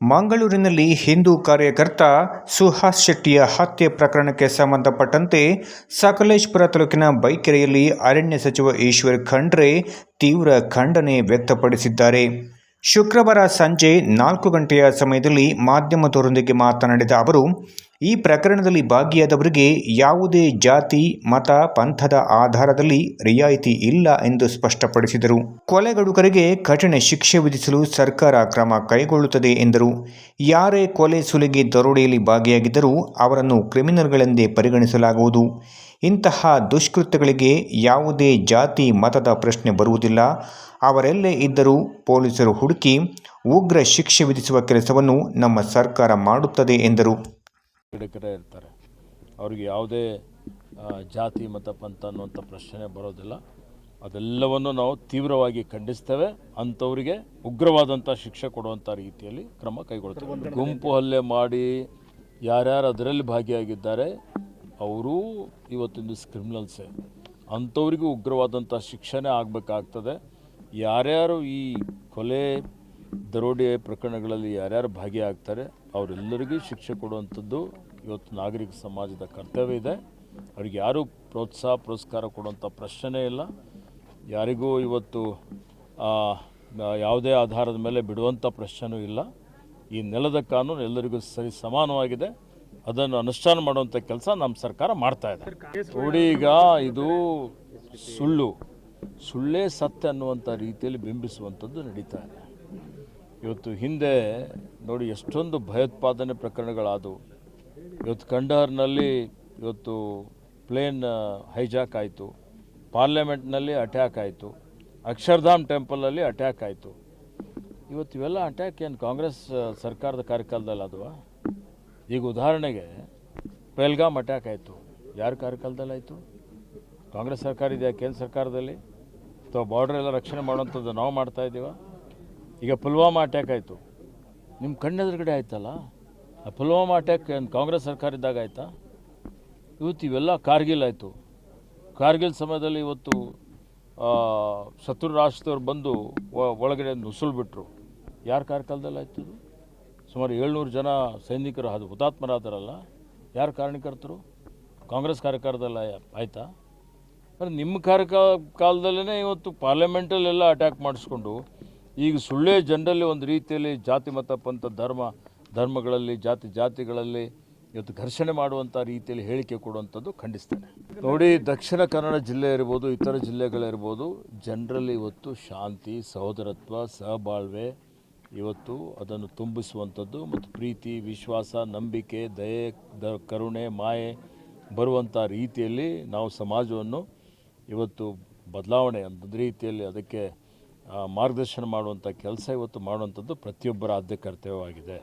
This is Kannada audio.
ಮಂಗಳೂರಿನಲ್ಲಿ ಹಿಂದೂ ಕಾರ್ಯಕರ್ತ ಸುಹಾಸ್ ಶೆಟ್ಟಿಯ ಹತ್ಯೆ ಪ್ರಕರಣಕ್ಕೆ ಸಂಬಂಧಪಟ್ಟಂತೆ ಸಕಲೇಶ್ಪುರ ತಾಲೂಕಿನ ಬೈಕೆರೆಯಲ್ಲಿ ಅರಣ್ಯ ಸಚಿವ ಈಶ್ವರ್ ಖಂಡ್ರೆ ತೀವ್ರ ಖಂಡನೆ ವ್ಯಕ್ತಪಡಿಸಿದ್ದಾರೆ. ಶುಕ್ರವಾರ ಸಂಜೆ ನಾಲ್ಕು ಗಂಟೆಯ ಸಮಯದಲ್ಲಿ ಮಾಧ್ಯಮದವರೊಂದಿಗೆ ಮಾತನಾಡಿದ ಅವರು, ಈ ಪ್ರಕರಣದಲ್ಲಿ ಭಾಗಿಯಾದವರಿಗೆ ಯಾವುದೇ ಜಾತಿ, ಮತ, ಪಂಥದ ಆಧಾರದಲ್ಲಿ ರಿಯಾಯಿತಿ ಇಲ್ಲ ಎಂದು ಸ್ಪಷ್ಟಪಡಿಸಿದರು. ಕೊಲೆಗಡುಕರಿಗೆ ಕಠಿಣ ಶಿಕ್ಷೆ ವಿಧಿಸಲು ಸರ್ಕಾರ ಕ್ರಮ ಕೈಗೊಳ್ಳುತ್ತದೆ ಎಂದರು. ಯಾರೇ ಕೊಲೆ ಸುಲಿಗೆ ದರೋಡೆಯಲ್ಲಿ ಭಾಗಿಯಾಗಿದ್ದರೂ ಅವರನ್ನು ಕ್ರಿಮಿನಲ್ಗಳೆಂದೇ ಪರಿಗಣಿಸಲಾಗುವುದು. ಇಂತಹ ದುಷ್ಕೃತ್ಯಗಳಿಗೆ ಯಾವುದೇ ಜಾತಿ ಮತದ ಪ್ರಶ್ನೆ ಬರುವುದಿಲ್ಲ. ಅವರೆಲ್ಲೇ ಇದ್ದರೂ ಪೊಲೀಸರು ಹುಡುಕಿ ಉಗ್ರ ಶಿಕ್ಷೆ ವಿಧಿಸುವ ಕೆಲಸವನ್ನು ನಮ್ಮ ಸರ್ಕಾರ ಮಾಡುತ್ತದೆ ಎಂದರು. ಇರ್ತಾರೆ. ಅವ್ರಿಗೆ ಯಾವುದೇ ಜಾತಿ ಮತ ಪಂಥ ಅನ್ನುವಂಥ ಪ್ರಶ್ನೆ ಬರೋದಿಲ್ಲ. ಅದೆಲ್ಲವನ್ನು ನಾವು ತೀವ್ರವಾಗಿ ಖಂಡಿಸ್ತೇವೆ. ಅಂಥವರಿಗೆ ಉಗ್ರವಾದಂಥ ಶಿಕ್ಷೆ ಕೊಡುವಂಥ ರೀತಿಯಲ್ಲಿ ಕ್ರಮ ಕೈಗೊಳ್ತೇವೆ. ಗುಂಪು ಹಲ್ಲೆ ಮಾಡಿ ಯಾರ್ಯಾರು ಅದರಲ್ಲಿ ಭಾಗಿಯಾಗಿದ್ದಾರೆ ಅವರು ಇವತ್ತಿನ ಕ್ರಿಮಿನಲ್ಸೇ ಅಂಥವರಿಗೂ ಉಗ್ರವಾದಂಥ ಶಿಕ್ಷಣೆ ಆಗಬೇಕಾಗ್ತದೆ. ಯಾರ್ಯಾರು ಈ ಕೊಲೆ, ದರೋಡೆ ಪ್ರಕರಣಗಳಲ್ಲಿ ಯಾರ್ಯಾರು ಭಾಗಿಯಾಗ್ತಾರೆ, ಅವರೆಲ್ಲರಿಗೂ ಶಿಕ್ಷೆ ಕೊಡುವಂಥದ್ದು ಇವತ್ತು ನಾಗರಿಕ ಸಮಾಜದ ಕರ್ತವ್ಯ ಇದೆ. ಅವ್ರಿಗೆ ಯಾರೂ ಪ್ರೋತ್ಸಾಹ, ಪುರಸ್ಕಾರ ಕೊಡುವಂಥ ಪ್ರಶ್ನೆ ಇಲ್ಲ. ಯಾರಿಗೂ ಇವತ್ತು ಯಾವುದೇ ಆಧಾರದ ಮೇಲೆ ಬಿಡುವಂಥ ಪ್ರಶ್ನೆಯೂ ಇಲ್ಲ. ಈ ನೆಲದ ಕಾನೂನು ಎಲ್ಲರಿಗೂ ಸರಿ ಸಮಾನವಾಗಿದೆ. ಅದನ್ನು ಅನುಷ್ಠಾನ ಮಾಡುವಂಥ ಕೆಲಸ ನಮ್ಮ ಸರ್ಕಾರ ಮಾಡ್ತಾ ಇದೆ. ನೋಡಿ ಈಗ ಇದು ಸುಳ್ಳು. ಸುಳ್ಳೇ ಸತ್ಯ ಅನ್ನುವಂಥ ರೀತಿಯಲ್ಲಿ ಬಿಂಬಿಸುವಂಥದ್ದು ನಡೀತಾ ಇದೆ. ಇವತ್ತು ಹಿಂದೆ ನೋಡಿ ಎಷ್ಟೊಂದು ಭಯೋತ್ಪಾದನೆ ಪ್ರಕರಣಗಳಾದವು. ಇವತ್ತು ಕಂಡಹರ್ನಲ್ಲಿ ಇವತ್ತು ಪ್ಲೇನ್ ಹೈಜಾಕ್ ಆಯಿತು. ಪಾರ್ಲಿಮೆಂಟ್ನಲ್ಲಿ ಅಟ್ಯಾಕ್ ಆಯಿತು. ಅಕ್ಷರಧಾಮ್ ಟೆಂಪಲಲ್ಲಿ ಅಟ್ಯಾಕ್ ಆಯಿತು. ಇವತ್ತು ಇವೆಲ್ಲ ಅಟ್ಯಾಕ್ ಏನು ಕಾಂಗ್ರೆಸ್ ಸರ್ಕಾರದ ಕಾರ್ಯಕಾಲದಲ್ಲಿ ಅದುವಾ ಈಗ ಉದಾಹರಣೆಗೆ ಪೆಲ್ಗಾಮ್ ಅಟ್ಯಾಕ್ ಆಯಿತು. ಯಾರ ಕಾರ್ಯಕಾಲದಲ್ಲಿ ಆಯಿತು ಕಾಂಗ್ರೆಸ್ ಸರ್ಕಾರ ಇದೆಯಾ ಕೇಂದ್ರ ಸರ್ಕಾರದಲ್ಲಿ? ಅಥವಾ ಬಾರ್ಡರ್ ಎಲ್ಲ ರಕ್ಷಣೆ ಮಾಡುವಂಥದ್ದು ನಾವು ಮಾಡ್ತಾ ಇದ್ದೀವ? ಈಗ ಪುಲ್ವಾಮಾ ಅಟ್ಯಾಕ್ ಆಯಿತು. ನಿಮ್ಮ ಕಣ್ಣೆದುರುಗಡೆ ಆಯ್ತಲ್ಲ? ಆ ಪುಲ್ವಾಮಾ ಅಟ್ಯಾಕ್ ಕಾಂಗ್ರೆಸ್ ಸರ್ಕಾರ ಇದ್ದಾಗ ಆಯಿತಾ? ಇವತ್ತು ಇವೆಲ್ಲ ಕಾರ್ಗಿಲ್ ಆಯಿತು. ಕಾರ್ಗಿಲ್ ಸಮಯದಲ್ಲಿ ಇವತ್ತು ಶತ್ರು ರಾಷ್ಟ್ರದವ್ರು ಬಂದು ಒಳಗಡೆ ನುಸುಳ್ಬಿಟ್ರು. ಯಾರು ಕಾರ್ಯಕಾಲದಲ್ಲಿ ಆಯ್ತು ಸುಮಾರು ಏಳ್ನೂರು ಜನ ಸೈನಿಕರು ಅದು ಹುತಾತ್ಮರಾದರಲ್ಲ, ಯಾರು ಕಾರಣಕರ್ತರು ಕಾಂಗ್ರೆಸ್ ಕಾರ್ಯಕಾಲದಲ್ಲಿ ಆಯಿತಾ? ಅಂದರೆ ನಿಮ್ಮ ಕಾರ್ಯಕಾಲ ಕಾಲದಲ್ಲೇ ಇವತ್ತು ಪಾರ್ಲಿಮೆಂಟಲ್ಲೆಲ್ಲ ಅಟ್ಯಾಕ್ ಮಾಡಿಸ್ಕೊಂಡು, ಈಗ ಸುಳ್ಳೇ ಜನರಲ್ಲಿ ಒಂದು ರೀತಿಯಲ್ಲಿ ಜಾತಿ ಮತ ಪಂಥ ಧರ್ಮ, ಧರ್ಮಗಳಲ್ಲಿ, ಜಾತಿ ಜಾತಿಗಳಲ್ಲಿ ಇವತ್ತು ಘರ್ಷಣೆ ಮಾಡುವಂಥ ರೀತಿಯಲ್ಲಿ ಹೇಳಿಕೆ ಕೊಡುವಂಥದ್ದು ಖಂಡಿಸ್ತೇನೆ ನೋಡಿ, ದಕ್ಷಿಣ ಕನ್ನಡ ಜಿಲ್ಲೆ ಇರ್ಬೋದು, ಇತರ ಜಿಲ್ಲೆಗಳಿರ್ಬೋದು, ಜನರಲ್ಲಿ ಇವತ್ತು ಶಾಂತಿ, ಸಹೋದರತ್ವ, ಸಹಬಾಳ್ವೆ ಇವತ್ತು ಅದನ್ನು ತುಂಬಿಸುವಂಥದ್ದು ಮತ್ತು ಪ್ರೀತಿ, ವಿಶ್ವಾಸ, ನಂಬಿಕೆ, ದಯೆ, ದ, ಕರುಣೆ, ಮಾಯೆ ಬರುವಂಥ ರೀತಿಯಲ್ಲಿ ನಾವು ಸಮಾಜವನ್ನು ಇವತ್ತು ಬದಲಾವಣೆ ಅಂತ ರೀತಿಯಲ್ಲಿ ಅದಕ್ಕೆ ಮಾರ್ಗದರ್ಶನ ಮಾಡುವಂಥ ಕೆಲಸ ಇವತ್ತು ಮಾಡುವಂಥದ್ದು ಪ್ರತಿಯೊಬ್ಬರ ಆದ್ಯ ಕರ್ತವ್ಯವಾಗಿದೆ